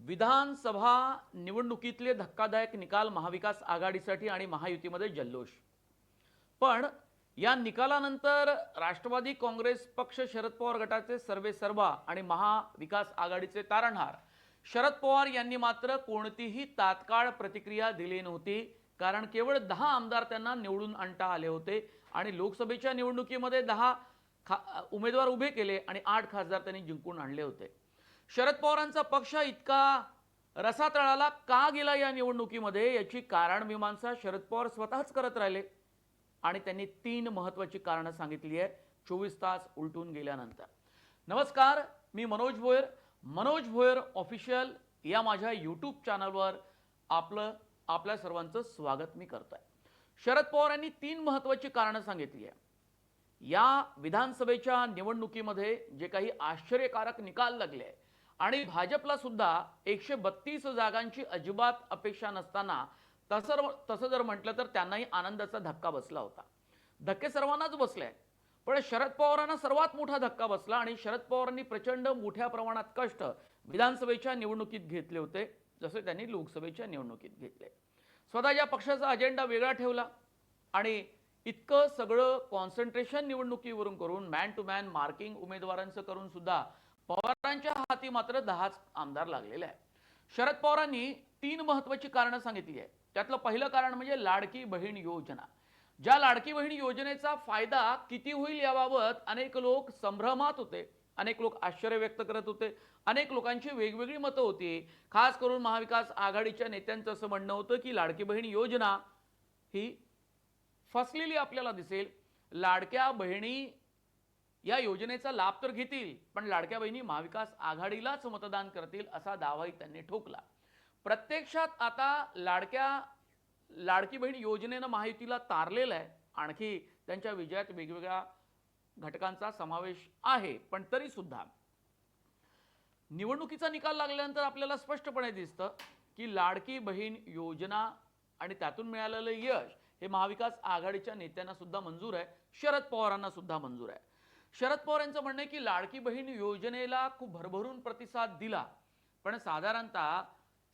विधानसभा निवडणुकीतले धक्कादायक निकाल महाविकास आघाडीसाठी आणि महायुतीमध्ये जल्लोष. पण या निकालानंतर राष्ट्रवादी काँग्रेस पक्ष शरद पवार गटाचे सर्वे सर्वा आणि महाविकास आघाडीचे तारणहार. शरद पवार यांनी मात्र कोणतीही तात्काळ प्रतिक्रिया दिली नव्हती कारण केवळ दहा आमदार त्यांना निवडून आणता आले होते आणि लोकसभेच्या निवडणुकीमध्ये दहा खा उमेदवार उभे केले आणि आठ खासदार त्यांनी जिंकून आणले होते. शरद पवारांचा पक्ष इतका रसातळाला का गेला या निवडणुकीमध्ये? याची कारण मीमांसा शरद पवार स्वतःच करत राहिले. आणि त्यांनी तीन महत्वाची कारणं सांगितली आहे चोवीस तास उलटून गेल्यानंतर. नमस्कार मी मनोज भोयर. मनोज भोयर ऑफिशियल या माझ्या यूट्यूब चॅनलवर आपलं आपल्या सर्वांचं स्वागत मी करतोय. शरद पवार यांनी तीन महत्वाची कारणं सांगितली आहे या विधानसभेच्या निवडणुकीमध्ये जे काही आश्चर्यकारक निकाल लागले आहे आणि भाजपला सुद्धा एकशे बत्तीस जागांची अजिबात अपेक्षा नसताना तसं तसं जर म्हटलं तर त्यांनाही आनंदाचा धक्का बसला होता. धक्के सर्वांनाच बसले. पण शरद पवारांना सर्वात मोठा धक्का बसला आणि शरद पवारांनी प्रचंड मोठ्या प्रमाणात कष्ट विधानसभेच्या निवडणुकीत घेतले होते जसे त्यांनी लोकसभेच्या निवडणुकीत घेतले. स्वतःच्या पक्षाचा अजेंडा वेगळा ठेवला आणि इतकं सगळं कॉन्सन्ट्रेशन निवडणुकीवरून करून मॅन टू मॅन मार्किंग उमेदवारांचं करून सुद्धा पवारांच्या हाती मात्र दहाच आमदार लागलेले आहे शरद पवारांनी तीन महत्वाची कारणं सांगितली आहे त्यातलं पहिलं कारण म्हणजे लाडकी बहीण योजना. ज्या लाडकी बहीण योजनेचा फायदा किती होईल याबाबत अनेक लोक संभ्रमात होते. अनेक लोक आश्चर्य व्यक्त करत होते. अनेक लोकांची वेगवेगळी मतं होती. खास करून महाविकास आघाडीच्या नेत्यांचं असं म्हणणं होतं की लाडकी बहीण योजना ही फसलेली आपल्याला दिसेल. लाडक्या बहिणी या योजनेचा लाभ तर घेतील पण लाडक्या बहिणी महाविकास आघाडीलाच मतदान करतील असा दावाही त्यांनी ठोकला. प्रत्यक्षात आता लाडक्या लाडकी बहीण योजनेनं महायुतीला तारलेलं आहे. आणखी त्यांच्या विजयात वेगवेगळ्या घटकांचा समावेश आहे पण तरी सुद्धा निवडणुकीचा निकाल लागल्यानंतर आपल्याला स्पष्टपणे दिसतं की लाडकी बहीण योजना आणि त्यातून मिळालेलं यश हे महाविकास आघाडीच्या नेत्यांना सुद्धा मंजूर आहे शरद पवारांना सुद्धा मंजूर आहे. शरद पवार यांचं म्हणणं आहे की लाडकी बहीण योजनेला खूप भरभरून प्रतिसाद दिला. पण साधारणतः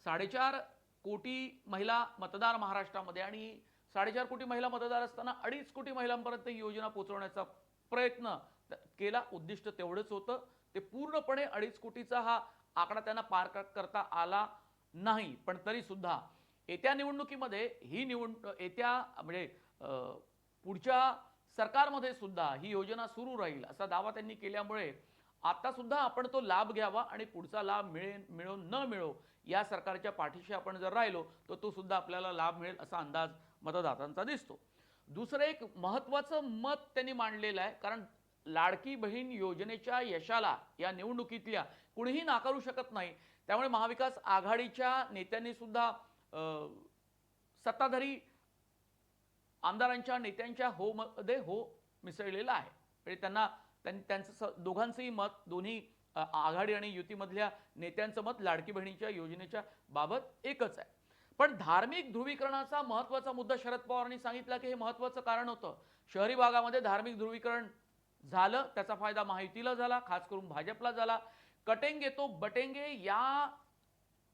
साडेचार कोटी महिला मतदार महाराष्ट्रामध्ये आणि साडेचार कोटी महिला मतदार असताना अडीच कोटी महिलांपर्यंत ही योजना पोहोचवण्याचा प्रयत्न केला. उद्दिष्ट तेवढंच होतं. ते पूर्णपणे अडीच कोटीचा हा आकडा त्यांना पार करता आला नाही. पण तरी सुद्धा येत्या निवडणुकीमध्ये ही निवड येत्या म्हणजे अं, पुढच्या सरकारमध्ये सुद्धा ही योजना सुरू राहील असा दावा त्यांनी केल्यामुळे आता सुद्धा आपण तो लाभ घ्यावा आणि पुढचा लाभ मिळेल मिळो न मिळो या सरकारच्या पाठीशी आपण जर राहिलो तर तो सुद्धा आपल्याला लाभ मिळेल असा अंदाज मतदातांचा दिसतो. दुसरं एक महत्त्वाचं मत त्यांनी मांडलेलं आहे कारण लाडकी बहीण योजनेच्या यशाला या निवडणुकीतल्या कुणीही नाकारू शकत नाही. त्यामुळे महाविकास आघाडीच्या नेत्यांनी सुद्धा सत्ताधारी आमदारांच्या नेत्यांच्या हो मध्ये हो मिसळलेला आहे. म्हणजे त्यांना त्यांचं स- दोघांचंही मत दोन्ही आघाडी आणि युतीमधल्या नेत्यांचं मत लाडकी बहिणीच्या योजनेच्या बाबत एकच आहे. पण धार्मिक ध्रुवीकरणाचा महत्त्वाचा मुद्दा शरद पवारांनी सांगितला की हे महत्वाचं कारण होतं. शहरी भागामध्ये धार्मिक ध्रुवीकरण झालं त्याचा फायदा महायुतीला झाला खास करून भाजपला झाला. कटेंगे तो बटेंगे या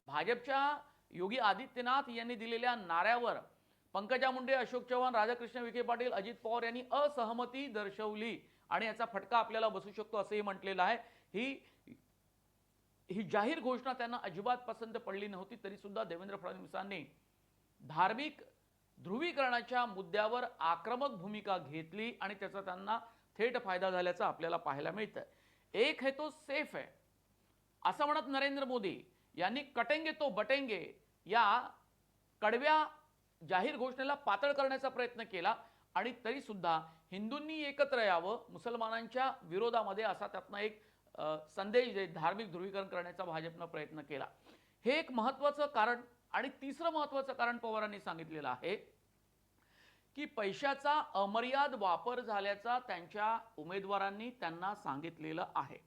भाजपच्या योगी आदित्यनाथ यांनी दिलेल्या नाऱ्यावर पंकजा मुंडे अशोक चव्हाण राधाकृष्ण विखे पाटील अजित पवार यांनी असहमती दर्शवली आणि याचा फटका आपल्याला बसू शकतो असंही म्हटलेलं आहे. ही ही जाहीर घोषणा त्यांना अजिबात पसंत पडली नव्हती तरी सुद्धा देवेंद्र फडणवीसांनी धार्मिक ध्रुवीकरणाच्या मुद्द्यावर आक्रमक भूमिका घेतली आणि त्याचा त्यांना थेट फायदा झाल्याचा आपल्याला पाहायला मिळतं एक है तो सेफ आहे. असं म्हणत नरेंद्र मोदी यांनी कटेंगे तो बटेंगे या कडव्या जाहीर घोषणेला पातळ करण्याचा प्रयत्न केला आणि तरी सुद्धा हिंदूंनी एकत्र यावं मुसलमानांच्या विरोधामध्ये असा त्यातनं एक संदेश जे धार्मिक ध्रुवीकरण करण्याचा भाजपनं प्रयत्न केला. हे एक महत्त्वाचं कारण आणि तिसरं महत्त्वाचं कारण पवारांनी सांगितलेलं आहे की पैशाचा अमर्याद वापर झाल्याचा त्यांच्या उमेदवारांनी त्यांना सांगितलेलं आहे.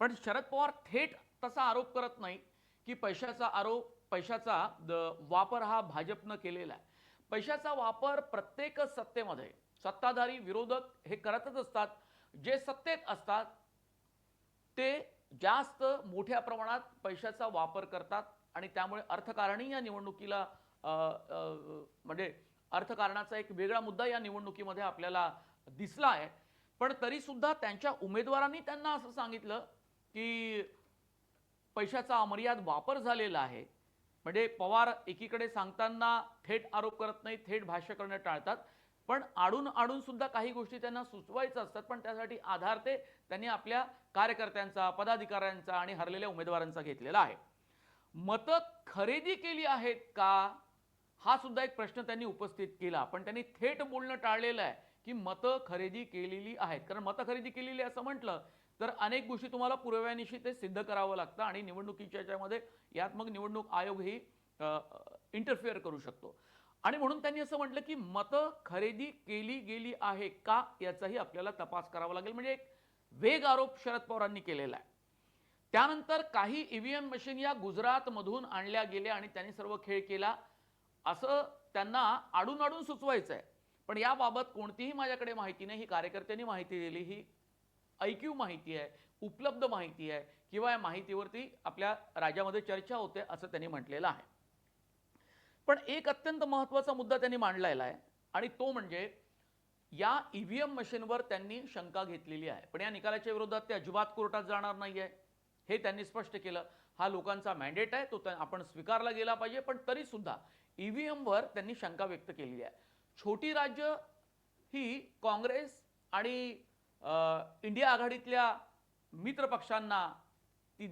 पण शरद पवार थेट तसा आरोप करत नाही की पैशाचा आरोप पैशाचा द- वापर हा भाजपनं केलेला आहे. पैशाचा वापर प्रत्येक सत्तेमध्ये सत्ताधारी विरोधक हे करतच असतात. जे सत्तेत असतात ते जास्त मोठ्या प्रमाणात पैशाचा वापर करतात आणि त्यामुळे अर्थकारणी या निवडणुकीला म्हणजे अर्थकारणाचा एक वेगळा मुद्दा या निवडणुकीमध्ये आपल्याला दिसला आहे. पण तरी सुद्धा त्यांच्या उमेदवारांनी त्यांना असं सांगितलं की पैशाचा अमर्याद वापर झालेला आहे. म्हणजे पवार एकीकडे सांगताना थेट आरोप करत नाही थेट भाष्य करणं टाळतात. पण आडून आडून सुद्धा काही गोष्टी त्यांना सुचवायचं असतात पण त्यासाठी आधार ते त्यांनी आपल्या कार्यकर्त्यांचा पदाधिकाऱ्यांचा आणि हरलेल्या उमेदवारांचा घेतलेला आहे. मतं खरेदी केली आहेत का? हा सुद्धा एक प्रश्न त्यांनी उपस्थित केला पण त्यांनी थेट बोलणं टाळलेलं आहे की मतं खरेदी केलेली आहेत. कारण मतं खरेदी केलेली असं म्हटलं तर अनेक गोष्टी तुम्हाला पुराव्यानिशी ते सिद्ध करावं लागतं आणि निवडणुकीच्या याच्यामध्ये यात मग निवडणूक आयोग ही इंटरफिअर करू शकतो. आणि म्हणून त्यांनी असं म्हटलं की मतं खरेदी केली गेली आहे का याचाही आपल्याला तपास करावा लागेल. म्हणजे एक वेग आरोप शरद पवारांनी केलेला आहे. त्यानंतर काही ईव्हीएम मशीन या गुजरातमधून आणल्या गेल्या आणि त्यांनी सर्व खेळ केला. असं त्यांना आडून आडून सुचवायचं आहे पण याबाबत कोणतीही माझ्याकडे माहिती नाही. ही कार्यकर्त्यांनी माहिती दिली. ही ऐकीव माहिती आहे उपलब्ध माहिती आहे किंवा या माहितीवरती आपल्या राज्यामध्ये चर्चा होते असं त्यांनी म्हटलेलं आहे. पण एक अत्यंत महत्त्वाचा मुद्दा त्यांनी मांडलेला आहे आणि तो म्हणजे या ईव्हीएम मशीनवर त्यांनी शंका घेतलेली आहे. पण या निकालाच्या विरोधात ते अजिबात कोर्टात जाणार नाही आहे हे त्यांनी स्पष्ट केलं. हा लोकांचा मॅन्डेट आहे तो आपण स्वीकारला गेला पाहिजे पण तरी सुद्धा ईव्हीएमवर त्यांनी शंका व्यक्त केलेली आहे. छोटी राज्य ही काँग्रेस आणि इंडिया आघाडीतल्या मित्रपक्षांना ती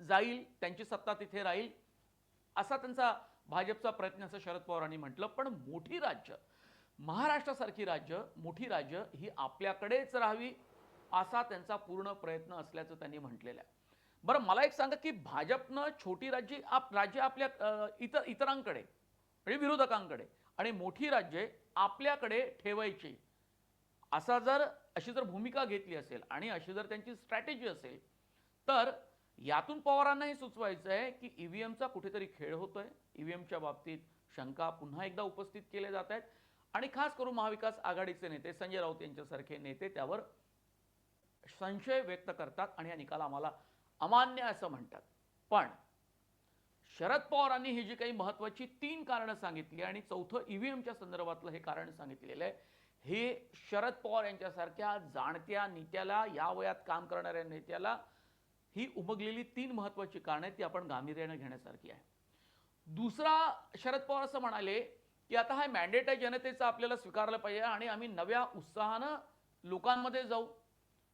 जाईल त्यांची सत्ता तिथे राहील असा त्यांचा भाजपचा प्रयत्न असं शरद पवारांनी म्हटलं. पण मोठी राज्य महाराष्ट्रासारखी राज्य मोठी राज्य ही आपल्याकडेच राहावी असा त्यांचा पूर्ण प्रयत्न असल्याचं त्यांनी म्हटलेलं आहे. बरं मला एक सांगा की भाजपनं छोटी राज्य आप राज्य आपल्या इतर इतरांकडे म्हणजे विरोधकांकडे आणि मोठी राज्ये आपल्याकडे ठेवायची असा जर अशी जर भूमिका घेतली असेल आणि अशी जर त्यांची स्ट्रॅटेजी असेल तर यातून पवारांना हे सुचवायचं आहे की ईव्हीएमचा कुठेतरी खेळ होतोय. ईव्हीएमच्या बाबतीत शंका पुन्हा एकदा उपस्थित केल्या जात आहेत. आणि खास करून महाविकास आघाडीचे नेते संजय राऊत यांच्यासारखे नेते त्यावर संशय व्यक्त करतात आणि हा निकाल आम्हाला अमान्य असं म्हणतात. पण शरद पवारांनी ही जी काही महत्वाची तीन कारणं सांगितली आणि चौथं ईव्हीएमच्या संदर्भातलं हे कारण सांगितलेलं आहे हे शरद पवार यांच्यासारख्या जाणत्या नेत्याला या वयात काम करणाऱ्या नेत्याला ही उमगलेली तीन महत्वाची कारणं आहेत ती आपण गांभीर्यानं घेण्यासारखी आहे दुसरा शरद पवार असं म्हणाले की आता हा मॅन्डेट आहे जनतेचा आपल्याला स्वीकारलं पाहिजे आणि आम्ही नव्या उत्साहानं लोकांमध्ये जाऊ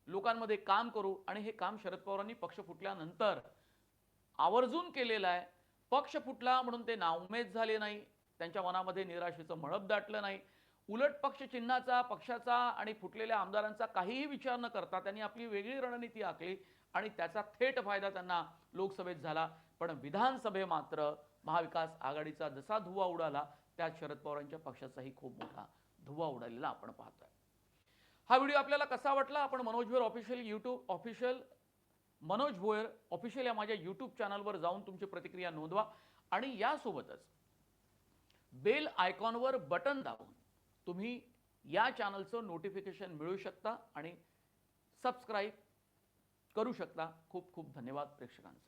लोकांमध्ये काम करू आणि हे काम शरद पवारांनी पक्ष फुटल्यानंतर आवर्जून केलेलं आहे. पक्ष फुटला म्हणून ते नाउमेद झाले नाही त्यांच्या मनामध्ये निराशेचं मळप दाटलं नाही. उलट पक्ष चिन्हाचा पक्षाचा आणि फुटलेल्या आमदारांचा काहीही विचार न करता त्यांनी आपली वेगळी रणनीती आखली आणि त्याचा थेट फायदा त्यांना लोकसभेत झाला. पण विधानसभे मात्र महाविकास आघाडीचा जसा धुवा उडाला त्यात शरद पवारांच्या पक्षाचाही खूप मोठा धुवा उडालेला आपण पाहतोय. हा व्हिडिओ आपल्याला कसा वाटला आपण Manoj Bhoyar official YouTube official Manoj Bhoyar official या माझ्या यूट्यूब चॅनलवर जाऊन तुमची प्रतिक्रिया नोंदवा आणि यासोबतच बेल आयकॉनवर बटन दाबून तुम्ही या चॅनलचं नोटिफिकेशन मिळू शकता आणि सबस्क्राईब करू शकता. खूप खूप धन्यवाद प्रेक्षकांचं.